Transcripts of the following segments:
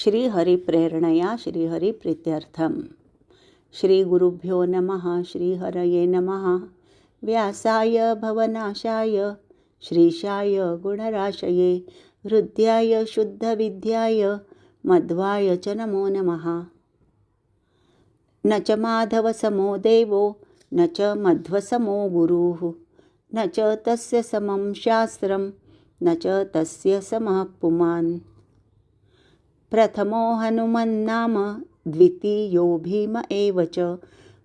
श्रीहरिप्रेरणया श्रीहरिप्रीत्यर्थं श्रीगुरुभ्यो नमः श्रीहरये नमः। व्यासाय भवनाशाय श्रीशाय गुणराशये हृद्याय शुद्धविद्याय मध्वाय च नमो नमः। न च माधवसमो देवो न च मध्वसमो गुरुः। न च तस्य समं शास्त्रं न च तस्य समः पुमान्। प्रथमो हनुमन्नाम द्वितीयो भीम एव च।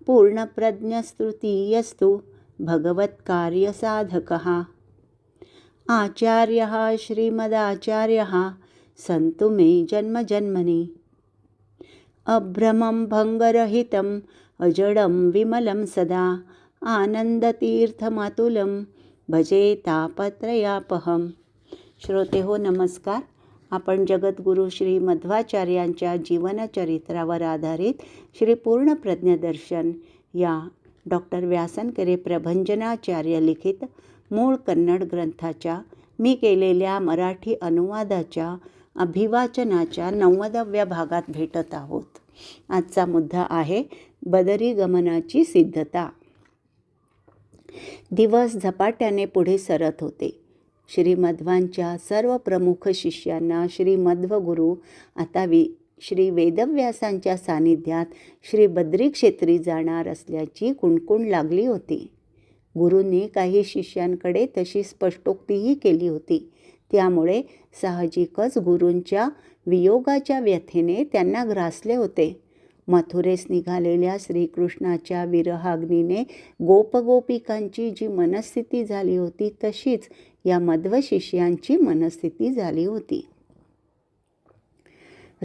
पूर्णप्रज्ञस्तृतीयस्तु भगवत्कार्यसाधकः। आचार्यः श्रीमदाचार्यः सन्तु मे जन्मजन्मनि। अभ्रमं भङ्गरहितम् अजडं विमलं सदा। आनन्दतीर्थमतुलं भजे तापत्रयापहं श्रोते हो नमस्कार। आपण जगद्गुरू श्री मध्वाचार्यांच्या जीवनचरित्रावर आधारित श्री पूर्णप्रज्ञदर्शन या डॉक्टर व्यासनकरे प्रभंजनाचार्य लिखित मूळ कन्नड ग्रंथाच्या मी केलेल्या मराठी अनुवादाच्या अभिवाचनाच्या नव्वदाव्या भागात भेटत आहोत. आजचा मुद्दा आहे बदरी गमनाची सिद्धता. दिवस झपाट्याने पुढे सरत होते. श्रीमध्वांच्या सर्व प्रमुख शिष्यांना श्रीमध्व गुरु आता वि श्री वेदव्यासांच्या सानिध्यात श्री बद्री क्षेत्री जाणार असल्याची कुणकुण लागली होती. गुरूंनी काही शिष्यांकडे तशी स्पष्टोक्तीही केली होती. त्यामुळे साहजिकच गुरूंच्या वियोगाच्या व्यथेने त्यांना ग्रासले होते. मथुरेस निघालेल्या श्रीकृष्णाच्या विरहाग्नीने गोपगोपिकांची जी मनस्थिती झाली होती तशीच या मध्वशिष्यांची मनस्थिती झाली होती.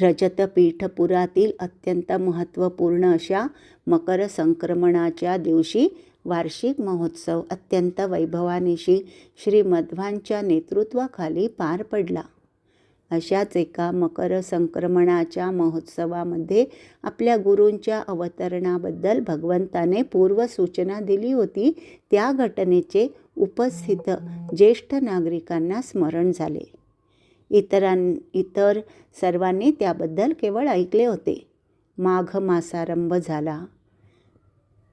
रजतपीठपुरातील अत्यंत महत्त्वपूर्ण अशा मकर संक्रमणाच्या दिवशी वार्षिक महोत्सव अत्यंत वैभवानिशी श्री मध्वांच्या नेतृत्वाखाली पार पडला. अशाच एका मकर संक्रमणाच्या महोत्सवामध्ये आपल्या गुरूंच्या अवतरणाबद्दल भगवंताने पूर्वसूचना दिली होती. त्या घटनेचे उपस्थित ज्येष्ठ नागरिकांना स्मरण झाले. इतरां इतर सर्वांनी त्याबद्दल केवळ ऐकले होते. माघ मासारंभ झाला.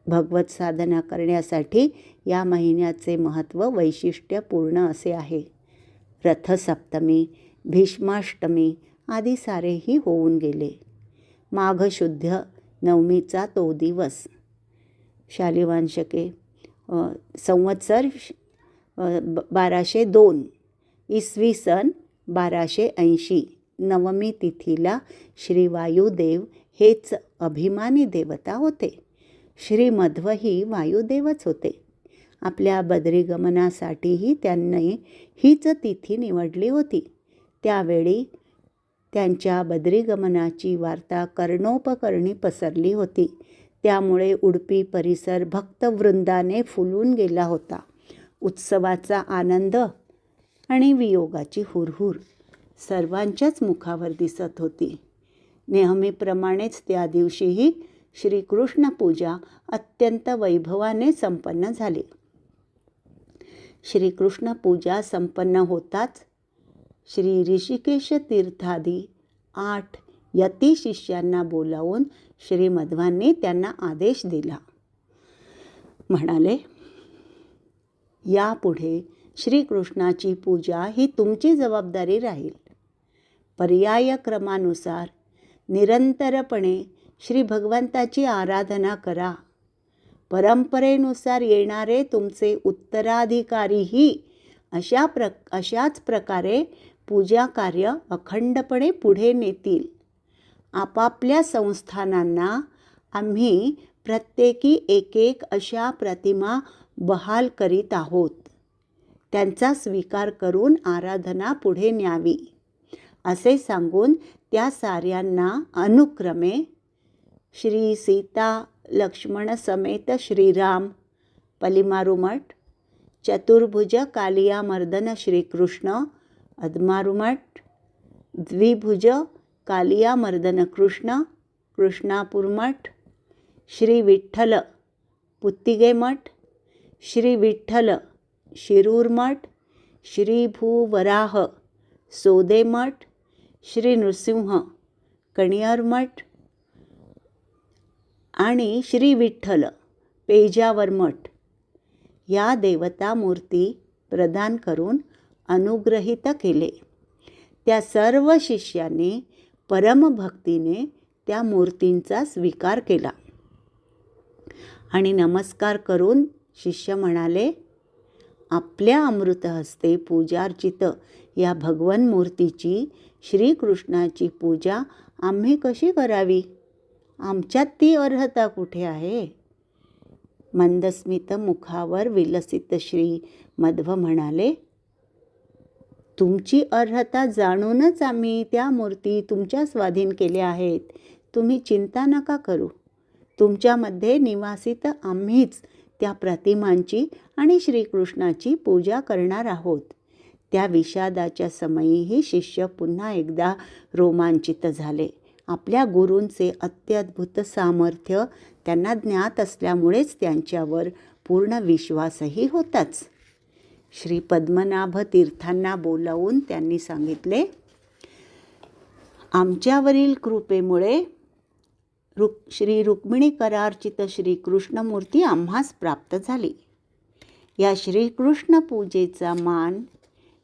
भगवत साधना करण्यासाठी या महिन्याचे महत्त्व वैशिष्ट्यपूर्ण असे आहे. रथसप्तमी भीष्माष्टमी आदी सारेही होऊन गेले. माघशुद्ध नवमीचा तो दिवस. शालिवांशके संवत्सर बाराशे दोन इसवी सन बाराशे ऐंशी नवमी तिथीला श्री वायुदेव हेच अभिमानी देवता होते. श्रीमध्व ही वायुदेवच होते. आपल्या बद्रीगमनासाठीही त्यांनी हीच तिथी निवडली होती. त्यावेळी त्यांच्या बद्रीगमनाची वार्ता कर्णोपकर्णी पसरली होती. त्यामुळे उडपी परिसर भक्तवृंदाने फुलून गेला होता. उत्सवाचा आनंद आणि वियोगाची हुरहुर सर्वांच्याच मुखावर दिसत होती. नेहमीप्रमाणेच त्या दिवशीही श्रीकृष्ण पूजा अत्यंत वैभवाने संपन्न झाली. श्रीकृष्ण पूजा संपन्न होताच श्री ऋषिकेश तीर्थादी आठ यती शिष्यांना बोलावून श्री मध्वांनी त्यांना आदेश दिला. म्हणाले यापुढे श्रीकृष्णाची पूजा ही तुमची जबाबदारी राहील. पर्याय क्रमानुसार निरंतरपणे श्री भगवंताची आराधना करा. परंपरेनुसार येणारे तुमचे उत्तराधिकारीही अशा प्र अशाच प्रकारे पूजा कार्य अखंडपणे पुढे नेतील. आपापल्या संस्थानांना आम्ही प्रत्येकी एक एक अशा प्रतिमा बहाल करीत आहोत. त्यांचा स्वीकार करून आराधना पुढे न्यावी. असे सांगून त्या साऱ्यांना अनुक्रमे श्री सीता लक्ष्मण समेत श्रीराम पलिमारुमठ चतुर्भुज कालिया मर्दन श्रीकृष्ण अदमारुमठ द्विभुज कालिया मर्दन कृष्ण कृष्णापूरमठ श्री विठ्ठल पुत्तिगे मठ श्री विठ्ठल शिरूर मठ श्री भूवराह सोदे मठ श्री नृसिंह कणियार मठ आणि श्री विठ्ठल पेजावर मठ. या देवता मूर्ती प्रदान करून अनुग्रहित केले. त्या सर्व शिष्यांनी परमभक्तीने त्या मूर्तींचा स्वीकार केला. आणि नमस्कार करून शिष्य म्हणाले आपल्या अमृतहस्ते पूजार्चित या भगवन मूर्तीची श्रीकृष्णाची पूजा आम्ही कशी करावी? आमच्यात ती अर्हता कुठे आहे? मंदस्मित मुखावर विलसित श्री मध्व म्हणाले तुमची अर्हता जाणूनच आम्ही त्या मूर्ती तुमच्या स्वाधीन केल्या आहेत. तुम्ही चिंता नका करू. तुमच्यामध्ये निवासित आम्हीच त्या प्रतिमांची आणि श्रीकृष्णाची पूजा करणार आहोत. त्या विषादाच्या समयीही शिष्य पुन्हा एकदा रोमांचित झाले. आपल्या गुरूंचे अत्यद्भुत सामर्थ्य त्यांना ज्ञात असल्यामुळेच त्यांच्यावर पूर्ण विश्वासही होताच. श्री पद्मनाभ तीर्थांना बोलावून त्यांनी सांगितले आमच्यावरील कृपेमुळे रुक श्री रुक्मिणी करार्चित श्रीकृष्णमूर्ती आम्हास प्राप्त झाली. या श्रीकृष्ण पूजेचा मान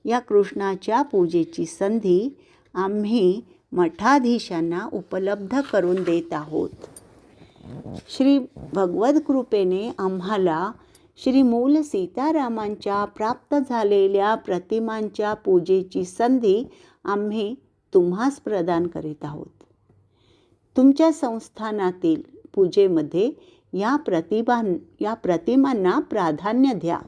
या कृष्णाच्या पूजेची संधी आम्ही मठाधीशांना उपलब्ध करून देत आहोत. श्री भगवत कृपेने आम्हाला श्री मूल सीतारामांच्या प्राप्त झालेल्या प्रतिमांच्या पूजेची संधी आम्ही तुम्हास प्रदान करीत आहोत. तुमच्या संस्थानातील पूजेमध्ये या प्रतिभां या प्रतिमांना प्राधान्य द्या.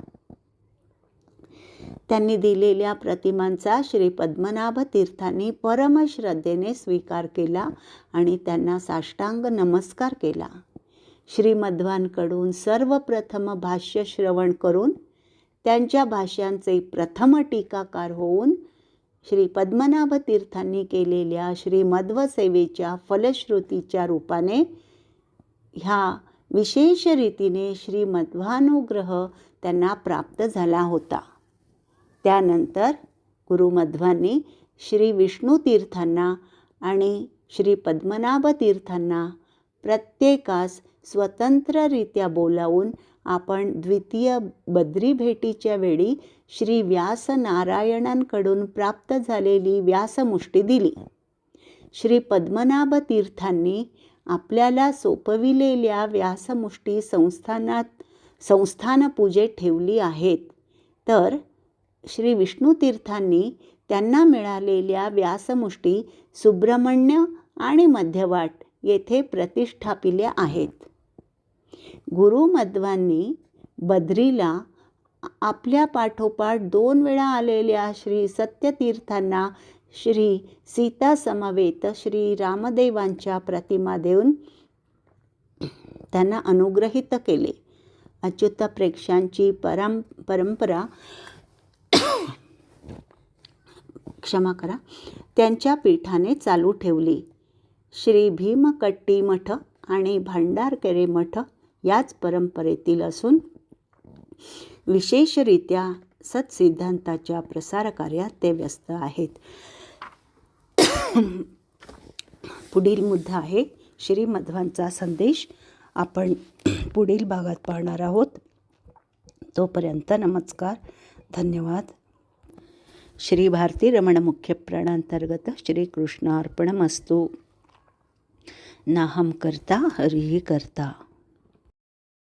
त्यांनी दिलेल्या प्रतिमांचा श्री पद्मनाभ तीर्थांनी परमश्रद्धेने स्वीकार केला आणि त्यांना साष्टांग नमस्कार केला. श्रीमध्वांकडून सर्वप्रथम भाष्य श्रवण करून त्यांच्या भाष्यांचे प्रथम टीकाकार होऊन श्री पद्मनाभ तीर्थांनी केलेल्या श्रीमध्वसेवेच्या फलश्रुतीच्या रूपाने ह्या विशेष रीतीने श्रीमध्वानुग्रह त्यांना प्राप्त झाला होता. त्यानंतर गुरुमध्वांनी श्री विष्णू तीर्थांना आणि श्री पद्मनाभ तीर्थांना प्रत्येकास स्वतंत्ररित्या बोलावून आपण द्वितीय बद्री भेटीच्या वेळी श्री व्यास नारायणांकडून प्राप्त झालेली व्यासमुष्टी दिली. श्री पद्मनाभ तीर्थांनी आपल्याला सोपविलेल्या व्यासमुष्टी संस्थानात संस्थान पूजेत ठेवली आहेत. तर श्री विष्णू तीर्थांनी त्यांना मिळालेल्या व्यासमुष्टी सुब्रमण्य आणि मध्यवाट येथे प्रतिष्ठापिल्या आहेत. गुरुमध्वांनी बद्रीला आपल्या पाठोपाठ दोन वेळा आलेल्या श्री सत्यतीर्थांना श्री सीता समवेत श्री रामदेवांच्या प्रतिमा देऊन त्यांना अनुग्रहित केले. अच्युत प्रेक्षांची परम परंपरा क्षमा करा त्यांच्या पीठाने चालू ठेवली. श्री भीमकट्टी मठ आणि भांडारकेरे मठ याच परंपरेतील असून विशेषरित्या सत्सिद्धांताच्या प्रसार कार्यात ते व्यस्त आहेत. पुढील मुद्दा आहे. श्रीमध्वांचा संदेश आपण पुढील भागात पाहणार आहोत. तोपर्यंत नमस्कार. धन्यवाद. श्री भारती रमण मुख्य प्राणांतर्गत श्रीकृष्णार्पणमस्तू नाहम करता हरिही करता.